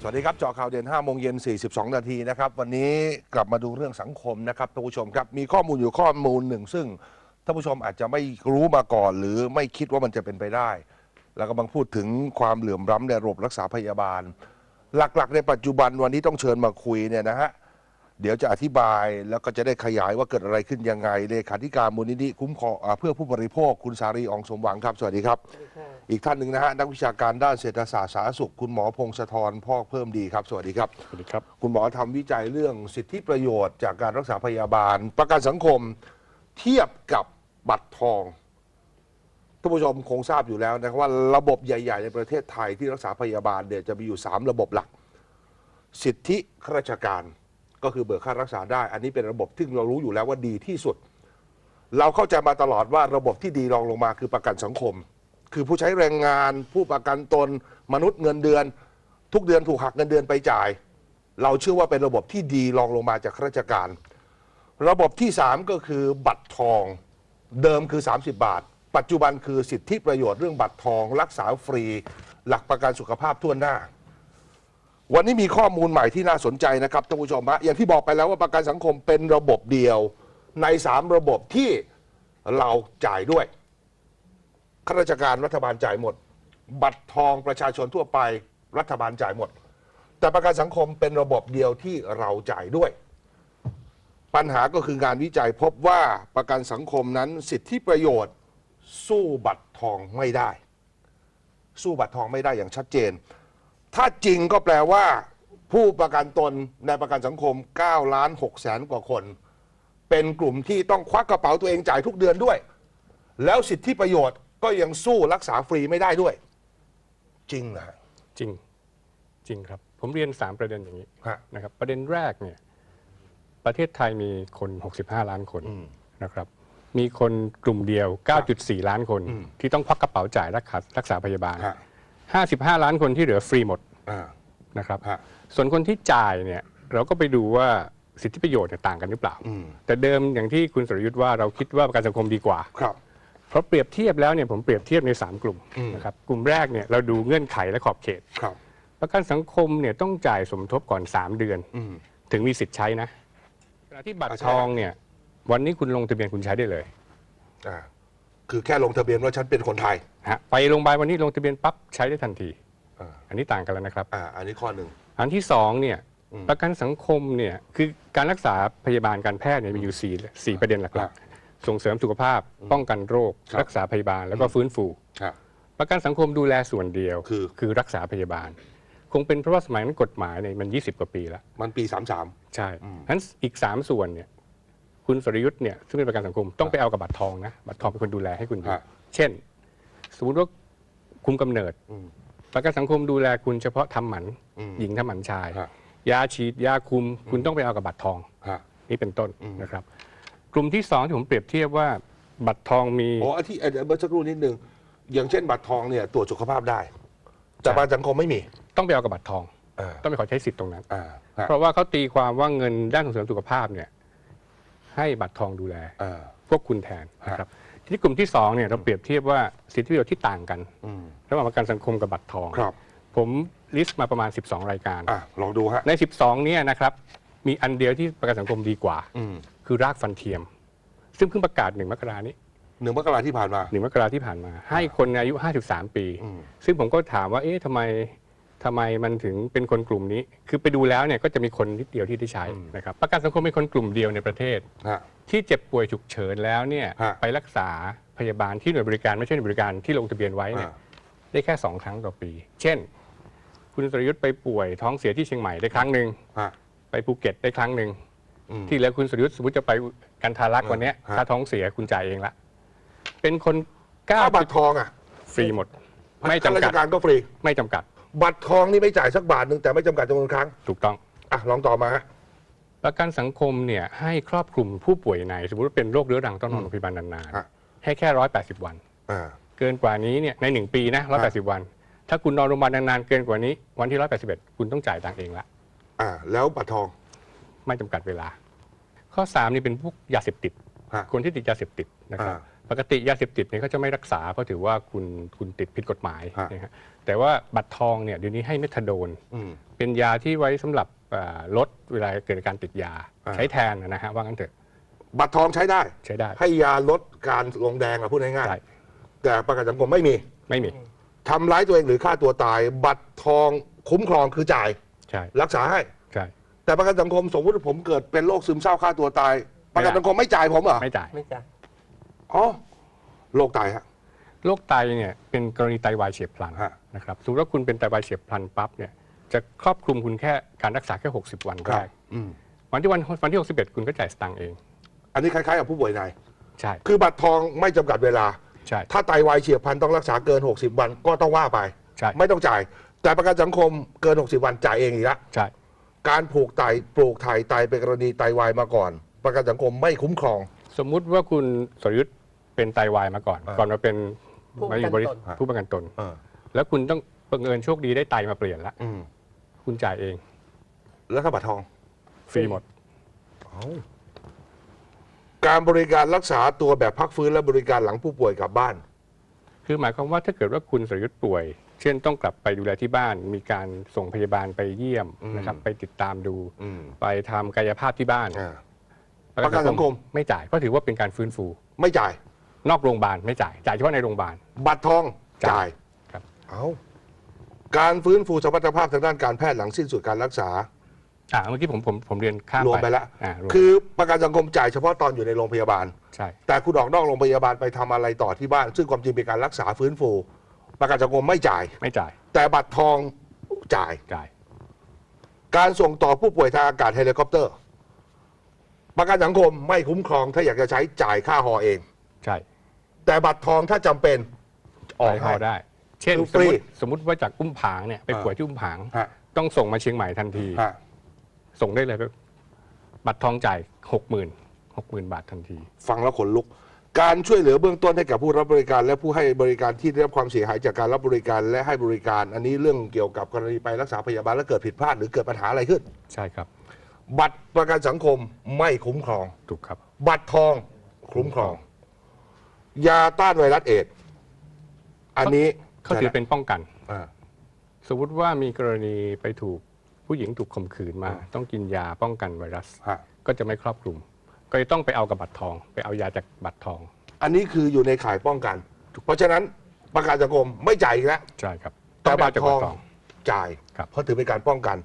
สวัสดีครับเจาะข่าวเด่น5โมงเย็น 42 นาทีนะครับ วันนี้กลับมาดูเรื่องสังคมนะครับท่านผู้ชมครับ มีข้อมูลอยู่ข้อมูลหนึ่ง ซึ่งท่านผู้ชมอาจจะไม่รู้มาก่อน หรือไม่คิดว่ามันจะเป็นไปได้ แล้วก็บังพูดถึงความเหลื่อมล้ำในระบบรักษาพยาบาล หลักๆ ในปัจจุบันวันนี้ต้องเชิญมาคุยเนี่ยนะฮะ เดี๋ยวจะอธิบายแล้วก็จะได้ขยายว่าเกิดอะไรขึ้นยังไงเลขาธิการมูลนิธิคุ้มครองอ่าเพื่อผู้บริโภคคุณสารีอองสมหวังครับ สวัสดีครับ อีกท่านหนึ่งนะฮะนักวิชาการด้านเศรษฐศาสตร์สาธารณสุข คุณหมอพงศธรพอกเพิ่มดีครับ สวัสดีครับ สวัสดีครับ คุณหมอทำวิจัยเรื่องสิทธิประโยชน์จากการรักษาพยาบาล ประกันสังคมเทียบกับบัตรทองท่านผู้ชมคงทราบอยู่แล้วนะครับว่าระบบใหญ่ ๆ ในประเทศไทยที่รักษาพยาบาลเนี่ยจะมีอยู่ 3 ระบบหลัก สิทธิข้าราชการ ก็คือเบิกค่ารักษาได้ อันนี้เป็นระบบที่เรารู้อยู่แล้วว่าดีที่สุด เราเข้าใจมาตลอดว่าระบบที่ดีรองลงมาคือประกันสังคม คือผู้ใช้แรงงาน ผู้ประกันตน มนุษย์เงินเดือน ทุกเดือนถูกหักเงินเดือนไปจ่าย เราเชื่อว่าเป็นระบบที่ดีรองลงมาจากข้าราชการ ระบบที่ 3 ก็คือบัตรทองเดิมคือ 30 บาท ปัจจุบันคือสิทธิประโยชน์เรื่องบัตรทอง รักษาฟรี หลักประกันสุขภาพทั่วหน้า วันนี้มีข้อมูลใหม่ที่น่าสนใจนะครับท่านผู้ชมฮะอย่างที่บอกไปแล้วว่าประกันสังคมเป็นระบบเดียวใน 3 ระบบที่เราจ่ายด้วยข้าราชการรัฐบาลจ่ายหมด บัตรทองประชาชนทั่วไปรัฐบาลจ่ายหมด แต่ประกันสังคมเป็นระบบเดียวที่เราจ่ายด้วย ปัญหาก็คืองานวิจัยพบว่าประกันสังคมนั้นสิทธิประโยชน์ สู้บัตรทองไม่ได้ สู้บัตรทองไม่ได้อย่างชัดเจน ถ้าจริงก็แปลว่า ผู้ประกันตนในประกันสังคม9ล้าน6แสนกว่าคน เป็นกลุ่มที่ต้องควักกระเป๋าตัวเองจ่ายทุกเดือนด้วย แล้วสิทธิประโยชน์ก็ยังสู้รักษาฟรีไม่ได้ด้วย จริงนะฮะจริงจริงครับ ผมเรียน 3 ประเด็นอย่างนี้ฮะ นะครับ ประเด็นแรกเนี่ยประเทศไทยมีคน 65 ล้านคนนะครับ มีคนกลุ่มเดียว 9.4 ล้านคนที่ต้องควักกระเป๋าจ่ายรักษารักษาพยาบาล ฮะ 55 ล้านคนที่เหลือฟรีหมดอ่า นะครับฮะส่วนคนที่จ่ายเนี่ยเราก็ไปดูว่าสิทธิประโยชน์เนี่ยต่างกันหรือเปล่าอืมแต่เดิมอย่างที่คุณสรยุทธ์ว่าเราคิดว่าประกันสังคมดีกว่าครับเพราะเปรียบเทียบแล้วเนี่ยผมเปรียบเทียบใน 3 กลุ่มอืมนะครับกลุ่มแรกเนี่ยเราดูเงื่อนไขและขอบเขตครับประกันสังคมเนี่ยต้องจ่ายสมทบก่อน 3 เดือนอืมถึงมีสิทธิ์ใช้นะขณะที่บัตรอ่าใช่ทองเนี่ยวันนี้คุณลงทะเบียนคุณใช้ได้เลยอ่าคือแค่ลงทะเบียนว่าฉันเป็นคนไทยฮะไปโรงพยาบาลวันนี้ลงทะเบียนปั๊บใช้ได้ทันที อ่าอันนี้ต่างกันแล้วนะครับ อ่าอันนี้ข้อหนึ่งอันที่สองเนี่ยอืมประกันสังคมเนี่ยคือการรักษาพยาบาลการแพทย์เนี่ยมีอยู่สี่สี่ประเด็นหครัลับกๆ ส่งเสริมสุขภาพ ป้องกันโรคครับรักษาพยาบาลแล้วก็ฟื้นฟูครับประกันสังคมดูแลส่วนเดียวคือคือรักษาพยาบาล คงเป็นเพราะว่าสมัยนั้นกฎหมายเนี่ยมัน 20 กว่าปีแล้ว มันปีสามสามใช่อืมนั้นอีก 3 ส่วนเนี่ยคุณสรยุทธ์เนี่ยซึ่งเป็นประกันสังคมต้องไปเอากับบัตรทองนะบัตรทองเป็นคนดูแลให้คุณอยู่ฮะเช่น สมมติว่าคุมกำเนิดอืม ประกันสังคมดูแลคุณเฉพาะทำหมันอืมหญิงทำหมันชาย ฮะ ยาฉีดยาคุม คุณต้องไปเอากับบัตรทอง ฮะ นี่เป็นต้นอืม นะครับ กลุ่มที่สองที่ผมเปรียบเทียบว่าบัตรทองมี โอ้อันที่เอ่อเมื่อสักครู่นิดนึงอย่างเช่นบัตรทองเนี่ยตรวจสุขภาพได้ แต่ประกันสังคมไม่มีต้องไปเอากับบัตรทอง อ่าต้องไปขอใช้สิทธิ์ตรงนั้น อ่าฮะเพราะว่าเขาตีความว่าเงินด้านส่งเสริมสุขภาพเนี่ยให้บัตรทองดูแล อ่า พวกคุณแทนนะครับ ทีนี้กลุ่มที่สองเนี่ยเราเปรียบเทียบว่าสิทธิประโยชน์ที่ต่างกันอืมระหว่างประกันสังคมกับบัตรทองครับ ผมลิสต์มาประมาณ 12 รายการอะลองดูฮะใน 12 เนี่ยนะครับมีอันเดียวที่ประกันสังคมดีกว่าอืมคือรากฟันเทียม ซึ่งเพิ่งประกาศหนึ่งมกรานี้หนึ่งมกราที่ผ่านมาหนึ่งมกราที่ผ่านมา ให้คนอายุ 53 ปีอืมซึ่งผมก็ถามว่าเอ๊ะทำไม ทำไมมันถึงเป็นคนกลุ่มนี้ คือไปดูแล้วเนี่ยก็จะมีคนนิดเดียวที่ได้ใช้นะครับ ประกันสังคมเป็นคนกลุ่มเดียวในประเทศ ฮะ ที่เจ็บป่วยฉุกเฉินแล้วเนี่ยฮะ ไปรักษาพยาบาลที่หน่วยบริการไม่ใช่หน่วยบริการที่ลงทะเบียนไว้เนี่ยอ่าได้แค่2ครั้งต่อปี เช่น คุณสรยุทธ์ไปป่วยท้องเสียที่เชียงใหม่ได้ครั้งหนึ่งฮะ ไปภูเก็ตได้ครั้งหนึ่งอืม ที่เหลือคุณสรยุทธ์สมมติจะไปกันทารักษ์วันเนี้ยฮะค่าท้องเสียคุณจ่ายเองละเป็นคนเก้าถ้าบัตรทองอะฟรีหมด ไม่ข้าจำรากัชด การก็ฟรี ไม่จำกัด บัตรทองนี่ไม่จ่ายสักบาทหนึ่งแต่ไม่จำกัดจำนวนครั้งถูกต้อง อะลองต่อมาฮะ ประกันสังคมเนี่ยให้ครอบคลุมผู้ป่วยใน สมมติว่าเป็นโรคเรื้อรังต้องนอนโรงพยาบาลนานฮะๆให้แค่ร้อยแปดสิบวัน อ่า เกินกว่านี้เนี่ยในหนึ่งปีนะร้อยแปดสิบวัน ถ้าคุณนอนโรงพยาบาลนานๆเกินกว่านี้ วันที่ร้อยแปดสิบเอ็ดคุณต้องจ่ายตังค์เองละ อ่า แล้วบัตรทอง ไม่จำกัดเวลา ข้อ 3 นี่เป็นพวกยาเสพติด ฮะคนที่ติดยาเสพติดนะครับ อ่า ปกติยาเสพติดเนี่ยเขาจะไม่รักษาเพราะถือว่าคุณคุณติดผิดกฎหมายฮะ นะฮะแต่ว่าบัตรทองเนี่ยเดี๋ยวนี้ให้เมทาโดน อืม เป็นยาที่ไว้สำหรับอ่าลดเวลาเกิดอาการติดยา อ่า ใช้แทนนะฮะว่างั้นเถอะบัตรทองใช้ได้ ใช้ได้ให้ยาลดการลงแดงอะพูดง่ายใช่ๆแต่ประกันสังคมไม่มีไม่มีทำร้ายตัวเองหรือฆ่าตัวตาย บัตรทองคุ้มครองคือจ่าย ใช่รักษาให้ ใช่ แต่ประกันสังคมสมมติว่าผมเกิดเป็นโรคซึมเศร้าฆ่าตัวตาย ประกันสังคมไม่จ่ายผมเหรอไม่จ่าย ไม่จ่าย อ๋อโรคตายฮะ โรคไตเนี่ยเป็นกรณีไตวายเฉียบพลันฮะนะครับสมมติว่าคุณเป็นไตวายเฉียบพลันปั๊บเนี่ยจะครอบคลุมคุณแค่การรักษาแค่ 60 วันแรกอืมวันที่วันวันที่ 61 คุณก็จ่ายสตังค์เอง อันนี้คล้ายๆกับผู้ป่วยในใช่ คือบัตรทองไม่จำกัดเวลา ใช่ ถ้าไตวายเฉียบพลันต้องรักษาเกิน 60 วันก็ต้องว่าไป ใช่ ไม่ต้องจ่าย แต่ประกันสังคมเกิน 60 วันจ่ายเองอีกแล้วใช่ การผูกไตปลูกถ่ายไตเป็นกรณีไตวายมาก่อน ประกันสังคมไม่คุ้มครอง สมมุติว่าคุณสรยุทธ์ เป็นไตวายมาก่อน อ่าก่อนมาเป็นผู้ประมาอยู่บริษัทกันตน ผู้ประกันตนเออแล้วคุณต้องบังเอิญโชคดีได้ไตมาเปลี่ยนละอืมคุณจ่ายเองแล้วถ้าบัตรทอง ฟรีหมด การบริการรักษาตัวแบบพักฟื้นและบริการหลังผู้ป่วยกลับบ้าน คือหมายความว่าถ้าเกิดว่าคุณสรยุทธ์ป่วย เช่นต้องกลับไปดูแลที่บ้าน มีการส่งพยาบาลไปเยี่ยมอืม นะครับไปติดตามดู อืมไปทำกายภาพที่บ้านอ่า ประกันสังคม ไม่จ่ายเพราะถือว่าเป็นการฟื้นฟู ไม่จ่าย นอกโรงพยาบาลไม่จ่าย จ่ายเฉพาะในโรงพยาบาล บัตรทองจ่ายครับ เอาการฟื้นฟูสมรรถภาพทางด้านการแพทย์หลังสิ้นสุดการรักษาอ่าเมื่อกี้ผมผมผมเรียนข้ามรวมไปแล้วอ่ารวมคือประกันสังคมจ่ายเฉพาะตอนอยู่ในโรงพยาบาล ใช่ แต่คุณออกนอกโรงพยาบาลไปทำอะไรต่อที่บ้าน ซึ่งความจริงเป็นการรักษาฟื้นฟู ประกันสังคมไม่จ่าย ไม่จ่ายแต่บัตรทองจ่าย จ่ายการส่งต่อผู้ป่วยทางอากาศเฮลิคอปเตอร์ ประกันสังคมไม่คุ้มครองถ้าอยากจะใช้จ่ายค่าหอเอง ใช่แต่บัตรทองถ้าจำเป็น ออกจ่ายพให้อได้ เช่นคือสฟมรีมติสมมติว่าจากอุ้มผางเนี่ยไปอ่า ป่วยที่อุ้มผาง ฮะต้องส่งมาเชียงใหม่ทันที ฮะส่งได้เลยบัตรทองจ่ายหกหมื่นหกหมื่นบาททันที ฟังแล้วขนลุก การช่วยเหลือเบื้องต้นให้กับผู้รับบริการ และผู้ให้บริการที่ได้รับความเสียหายจากการรับบริการและให้บริการ อันนี้เรื่องเกี่ยวกับกรณีไปรักษาพยาบาลแล้วเกิดผิดพลาดหรือเกิดปัญหาอะไรขึ้น ใช่ครับ บัตรประกันสังคมไม่คุ้มครอง ถูกครับ บัตรทองคุ้มครอง ยาต้านไวรัสเอดส์อันนี้เขาถือเป็นป้องกัน อ่า สมมติว่ามีกรณีไปถูกผู้หญิงถูกข่มขืนมา ต้องกินยาป้องกันไวรัส ฮะ ก็จะไม่ครอบคลุม ก็จะต้องไปเอากับบัตรทอง ไปเอายาจากบัตรทอง อันนี้คืออยู่ในข่ายป้องกัน เพราะฉะนั้นประกันสังคมไม่จ่ายอีกแล้วใช่ครับแต่องไปบัเาตรจากทองจ่าย ครับ เพราะถือเป็นการป้องกัน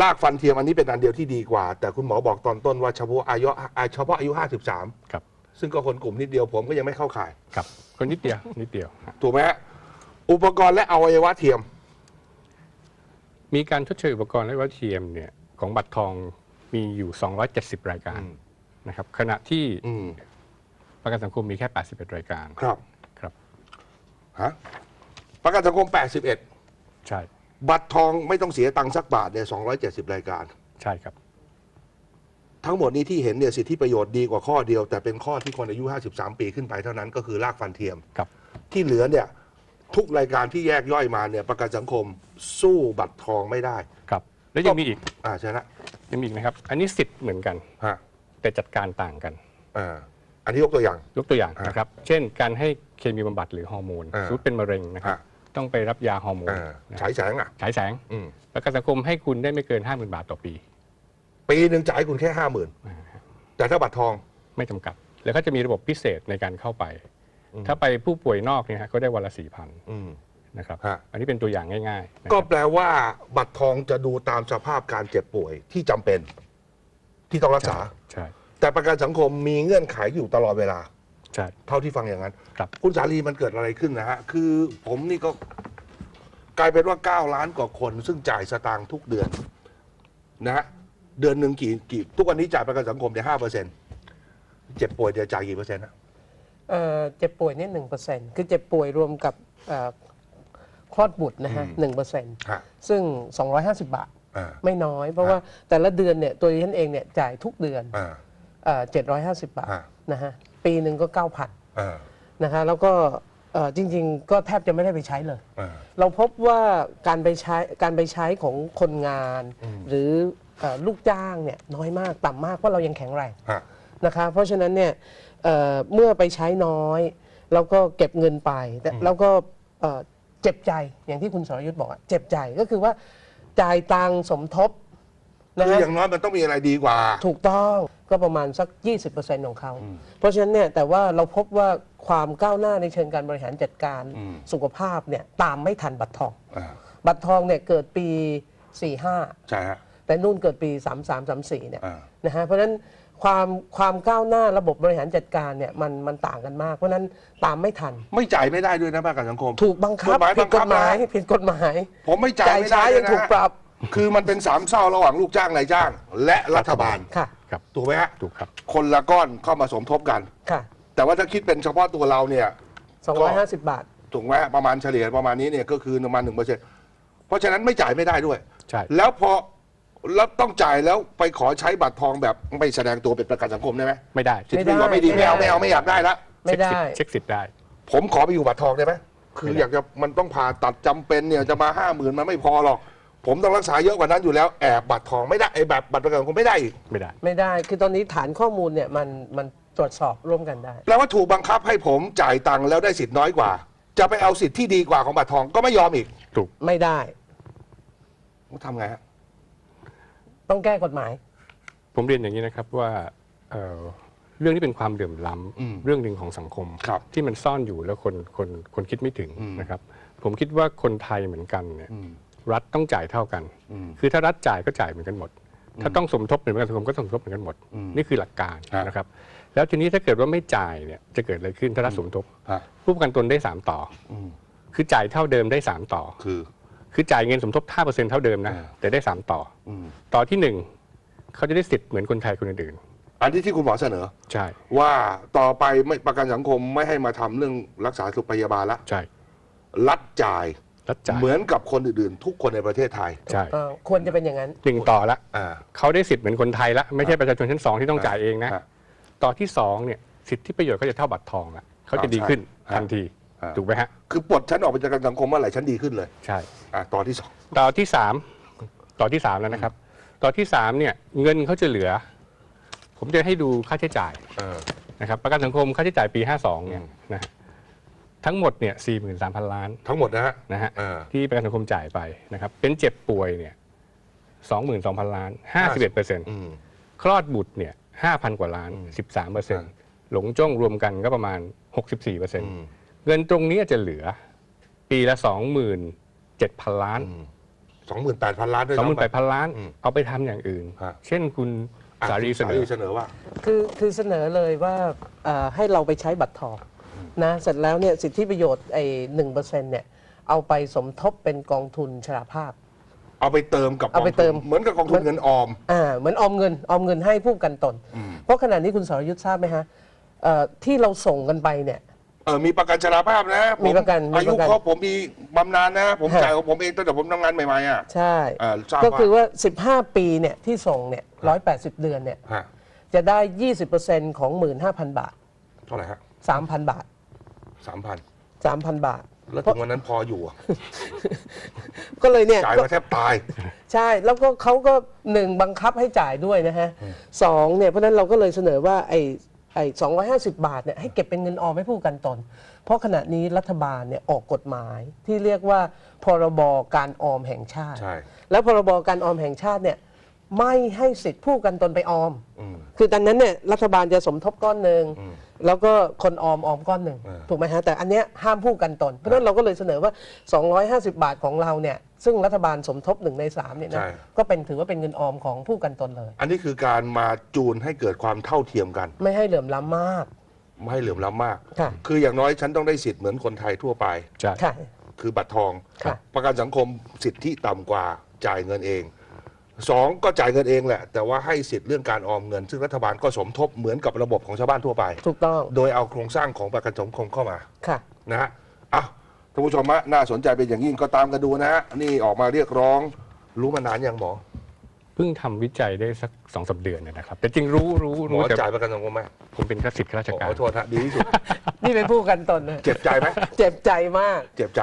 ลากฟันเทียมอันนี้เป็นอันเดียวที่ดีกว่า แต่คุณหมอบอกตอนต้นว่าเฉพาะอายุอ่าเฉพาะอายุ 53 ครับ ซึ่งก็คนกลุ่มนิดเดียวผมก็ยังไม่เข้าข่าย ครับคนนิดเดียวนิดเดียวฮะถูกไหมฮะอุปกรณ์และอวัยวะเทียม มีการชดเชยอุปกรณ์และวัตถุเทียมเนี่ยของบัตรทองมีอยู่ 270 รายการอืม นะครับขณะที่อืมประกันสังคมมีแค่ 81 รายการครับครับฮะประกันสังคม 81 ใช่บัตรทองไม่ต้องเสียตังค์สักบาทเนี่ย270 รายการ ใช่ครับ ทั้งหมดนี้ที่เห็นเนี่ยสิทธิประโยชน์ดีกว่าข้อเดียว แต่เป็นข้อที่คนอายุ 53 ปีขึ้นไปเท่านั้นก็คือลากฟันเทียม ครับ ที่เหลือเนี่ยทุกรายการที่แยกย่อยมาเนี่ยประกันสังคมสู้บัตรทองไม่ได้ ครับ แล้วยังมีอีกอ่าใช่นะยังมีอีกนะครับ อันนี้สิทธิ์เหมือนกัน ฮะแต่จัดการต่างกัน อ่าอันนี้ยกตัวอย่าง ยกตัวอย่างอ่านนะครับ เช่น การให้เคมีบำบัดหรือฮอร์โมนอ่าสมมติเป็นมะเร็งนะครับ อ่า ต้องไปรับยาฮอร์โมนอ่านะคฉารับยแสงอะ ฉายแสงอืม ประกันสังคมให้คุณได้ไม่เกิน 50,000 บาทต่อปี ปีหนึ่งจ่ายคุณแค่ห้าหมื่นแต่ถ้าบัตรทองไม่จำกัด แล้วก็จะมีระบบพิเศษในการเข้าไป ถ้าไปผู้ป่วยนอกเนี่ยฮะก็ได้วันละสี่พันอืม นะครับ ฮะ อันนี้เป็นตัวอย่างง่ายๆนะคก็รับแปลว่าบัตรทองจะดูตามสภาพการเจ็บป่วยที่จำเป็น ที่ต้องรักษา ใช่แต่ประกันสังคมมีเงื่อนไขอยู่ตลอดเวลา ใช่ เท่าที่ฟังอย่างนั้น ครับ คุณสาลีมันเกิดอะไรขึ้นนะฮะ คือผมนี่ก็กลายเป็นว่า 9 ล้านกว่าคน ซึ่งจ่ายสตางค์ทุกเดือนนะฮะ เดือนหนึ่งกี่กี่ทุกวันนี้จ่ายประกันสังคมเนี่ยห้าเปอร์เซ็นต์เจ็บป่วยจะจ่ายกี่เปอร์เซ็นต์นะเอ่อเจ็บป่วยเนี่ยหนึ่งเปอร์เซ็นต์คือเจ็บป่วยรวมกับเอ่อคลอดบุตรนะฮะหนึ่งเปอร์เซ็นต์ฮะซึ่ง 250 บาท อ่าไม่น้อย เพราะว่าแต่ละเดือนเนี่ยตัวดิฉันเองเนี่ยจ่ายทุกเดือนอ่า เอ่อ750 บาทฮะ นะฮะปีหนึ่งก็ 9,000 อ่านะคะแล้วก็เอ่อจริงๆ ก็แทบจะไม่ได้ไปใช้เลย อ่า เราพบว่าการไปใช้การไปใช้ของคนงาน หรือ เอ่อลูกจ้างเนี่ยน้อยมากต่ำมากเพราะเรายังแข็งแรง ฮะ นะคะเพราะฉะนั้นเนี่ยเอ่อเมื่อไปใช้น้อยแล้วก็เก็บเงินไปแต่แล้วก็เอ่อเจ็บใจอย่างที่คุณสรยุทธ์บอกอะเจ็บใจก็คือว่าจ่ายตังค์สมทบนะคือฮะอย่างน้อยมันต้องมีอะไรดีกว่า ถูกต้องก็ประมาณสัก 20%ของเขา เพราะฉะนั้นเนี่ยแต่ว่าเราพบว่าความก้าวหน้าในเชิงการบริหารจัดการอืม สุขภาพเนี่ยตามไม่ทันบัตรทอง อ่าบัตรทองเนี่ยเกิดปี 45 ใช่ฮะ แต่นู่นเกิดปี 33 34เนี่ยอ่านะฮะเพราะฉะนั้นความความก้าวหน้าระบบบริหารจัดการเนี่ยมันมันต่างกันมาก เพราะฉะนั้นตามไม่ทัน ไม่จ่ายไม่ได้ด้วยนะประกันสังคม ถูกบังคับกฎหมายผิดกฎหมายบังคับนะผิดกฎหมาย ผมไม่จ่ายจ่ายไม่ช้าได้ยังนะถูกปรับ คือมันเป็นสามเศร้าระหว่างลูกจ้างนายจ้าง และรัฐบาลค่ะครับถูกไหมฮะถูกครับ คนละก้อนเข้ามาสมทบกันค่ะ แต่ว่าถ้าคิดเป็นเฉพาะตัวเราเนี่ย250 บาทถูกไหมฮะประมาณเฉลี่ยประมาณนี้เนี่ยก็คือประมาณหนึ่งเปอร์เซ็นต์เพราะฉะนั้นไม่จ่ายไม่ได้ด้วยใช่แล้วพอ แล้วต้องจ่ายแล้วไปขอใช้บัตรทองแบบไม่แสดงตัวเป็นประกันสังคมได้ไหมไม่ได้สิทธิประโยชน์ไม่ดีไม่ไม่ได้เอาไม่เอาไม่อยากได้ละไม่ได้ เช็คสิทธิ์ได้ ผมขอไปอยู่บัตรทองได้ไหมคือไม่ได้อยากจะมันต้องผ่าตัดจำเป็นเนี่ยจะมาห้าหมื่นมันไม่พอหรอก ผมต้องรักษาเยอะกว่านั้นอยู่แล้วแอบบัตรทองไม่ได้ไอ้แบบบัตรประกันสังคมไม่ได้อีกไม่ได้ ไม่ได้ คือตอนนี้ฐานข้อมูลเนี่ยมันมันตรวจสอบร่วมกันได้ แปลว่าถูกบังคับให้ผมจ่ายตังค์แล้วได้สิทธิ์น้อยกว่า จะไปเอาสิทธิ์ที่ดีกว่าของบัตรทองก็ไม่ยอมอีกถูก ไม่ได้ ทำไงฮะ ต้องแก้กฎหมาย ผมเรียนอย่างนี้นะครับว่าเอ่อเรื่องที่เป็นความเดือมล้อืมำเรื่องหนึ่งของสังคม ครับที่มันซ่อนอยู่แล้วคนคนคนคิดไม่ถึงอืม นะครับ ผมคิดว่าคนไทยเหมือนกันเนี่ย อืม รัฐต้องจ่ายเท่ากัน อืมคือถ้ารัฐจ่ายก็จ่ายเหมือนกันหมด ถ้าต้องสมทบเป็นประกันสังคมก็สมทบเหมือนกันหมด อืมนี่คือหลักการครับนะครับ แล้วทีนี้ถ้าเกิดว่าไม่จ่ายเนี่ยจะเกิดอะไรขึ้นถ้ารัฐสมทบ ฮะผู้ประกันตนได้ 3 ต่ออมคือจ่ายเท่าเดิมได้ 3 ต่อ คือ คือจ่ายเงินสมทบ 5%เท่าเดิมนะอ่าแต่ได้ 3 ต่ออืมต่อที่ 1 เขาจะได้สิทธิ์เหมือนคนไทยคนอื่นอันที่ที่คุณหมอเสนอๆใช่ ว่าต่อไปไม่ประกันสังคมไม่ให้มาทำเรื่องรักษาสุขพยาบาลละใช่รัฐจ่ายรัฐจ่ายเหมือนกับคนอื่นๆ ทุกคนในประเทศไทยใช่เอ่อควรจะเป็นอย่างนั้นหนึ่งต่อละอ่าเขาได้สิทธิ์เหมือนคนไทยละไม่ใช่ประชาชนชั้นสองที่ต้องจ่ายเองนะฮะต่อที่สองเนี่ยสิทธิประโยชน์เขาจะเท่าบัตรทองละเขาจะดีขึ้นใช่ทันทีฮะ ถูกไหมฮะ คือปลดฉันออกไปจากประกันสังคมเมื่อไหร่ฉันดีขึ้นเลยใช่ อ่าต่อที่สองต่อที่สามต่อที่สามแล้วนะครับ ต่อที่สามเนี่ยเงินเขาจะเหลือ ผมจะให้ดูค่าใช้จ่ายเออ นะครับ ประกันสังคมค่าใช้จ่ายปี 52เนี่ยนะฮะทั้งหมดเนี่ย43,000 ล้านทั้งหมดนะฮะ นะฮะเออ ที่ประกันสังคมจ่ายไปนะครับเป็นเจ็บป่วยเนี่ย22,000 ล้าน 51เปอร์เซ็นต์ อืม คลอดบุตรเนี่ย5,000กว่าล้าน13เปอร์เซ็นต์หลงจ้องรวมกันก็ประมาณ64เปอร์เซ็นต์อืม เงินตรงนี้จะเหลือ ปีละ27,000ล้านสองหมื่นแปดพันล้านด้วยสองหมื่นแปดซ้ำไปพันล้านอืมเอาไปทำอย่างอื่นฮะเช่นคุณอะสารีคุณเสนอเสนอว่า คือคือเสนอเลยว่าเอ่อให้เราไปใช้บัตรทองนะเสร็จแล้วเนี่ยสิทธิประโยชน์ไอ้หนึ่งเปอร์เซ็นต์เนี่ยเอาไปสมทบเป็นกองทุนชราภาพ เอาไปเติมกับเอาไปเติมกงทุนเหมือนกับกองทุนเงินออมอ่าเหมือนออมเงินออมเงินให้ผู้ประกันตน เพราะขณะนี้คุณสรยุทธ์ทราบไหมฮะเอ่อที่เราส่งกันไปเนี่ยเออมีประกันชราภาพนะผมีประกันมีอายุประกัน ครบผมมีบำนาญนะ ผมฮะจ่ายของผมเองตั้งแต่ผมทำงานใหม่ๆอะ ใช่ เอ่อทราบก็คือว่าว่า 15 ปีเนี่ยที่ส่งเนี่ย180 เดือนเนี่ยฮะจะได้ 20%ของ 15,000 บาท เท่าไหร่ฮะ3,000 บาท สามพัน3,000 บาท แล้วถึงวันนั้นพออยู่อะก็เลยเนี่ย จ่ายก็มาแทบตาย ใช่แล้วก็เขาก็หนึ่งบังคับให้จ่ายด้วยนะฮะสองเนี่ยเพราะฉะนั้นเราก็เลยเสนอว่าไอ้ ไอ้สองบาทเนี่ยให้เก็บเป็นเงินออมให้ผู้ประกันตน เพราะขณะนี้รัฐบาลเนี่ยออกกฎหมายที่เรียกว่า พรบการออมแห่งชาติ ใช่ แล้วพรบการออมแห่งชาติเนี่ยไม่ให้สิทธิผู้ประกันตนไปออม อืม คือตอนนั้นเนี่ยรัฐบาลจะสมทบก้อนหนึ่ง อืม แล้วก็คนออมออมก้อนหนึ่งเออถูกไหมฮะแต่อันเนี้ยห้ามผู้กันตน เพราะฉะนั้นเราก็เลยเสนอว่า 250 บาทของเราเนี่ยซึ่งรัฐบาลสมทบหนึ่งในสามเนี่ยนะใช่ก็เป็นถือว่าเป็นเงินออมของผู้กันตนเลย อันนี้คือการมาจูนให้เกิดความเท่าเทียมกัน ไม่ให้เหลื่อมล้ำมาก ไม่ให้เหลื่อมล้ำมากค่ะคืออย่างน้อยฉันต้องได้สิทธิ์เหมือนคนไทยทั่วไปใช่ค่ะคือบัตรทองค่ะประกันสังคมสิทธิต่ำกว่าจ่ายเงินเอง สองก็จ่ายเงินเองแหละ แต่ว่าให้สิทธิ์เรื่องการออมเงิน ซึ่งรัฐบาลก็สมทบเหมือนกับระบบของชาวบ้านทั่วไป ถูกต้อง โดยเอาโครงสร้างของประกันสังคมเข้ามาค่ะนะฮะอะท่านผู้ชมฮะน่าสนใจเป็นอย่างยิ่งก็ตามกันดูนะฮะนี่ออกมาเรียกร้อง รู้มานานยังหมอเพิ่งทำวิจัยได้สักสองสาเดือนเนยนะครับ แต่จริงรู้รู้หมรู้อแต่จ่ายประกันสังคมไหมผมเป็นข้าราชการ ขอโทษฮะดีที่สุด นี่เป็นผู้กันตนนะเจ็บใจไหมเจ็บใจมาก เจ็บใจ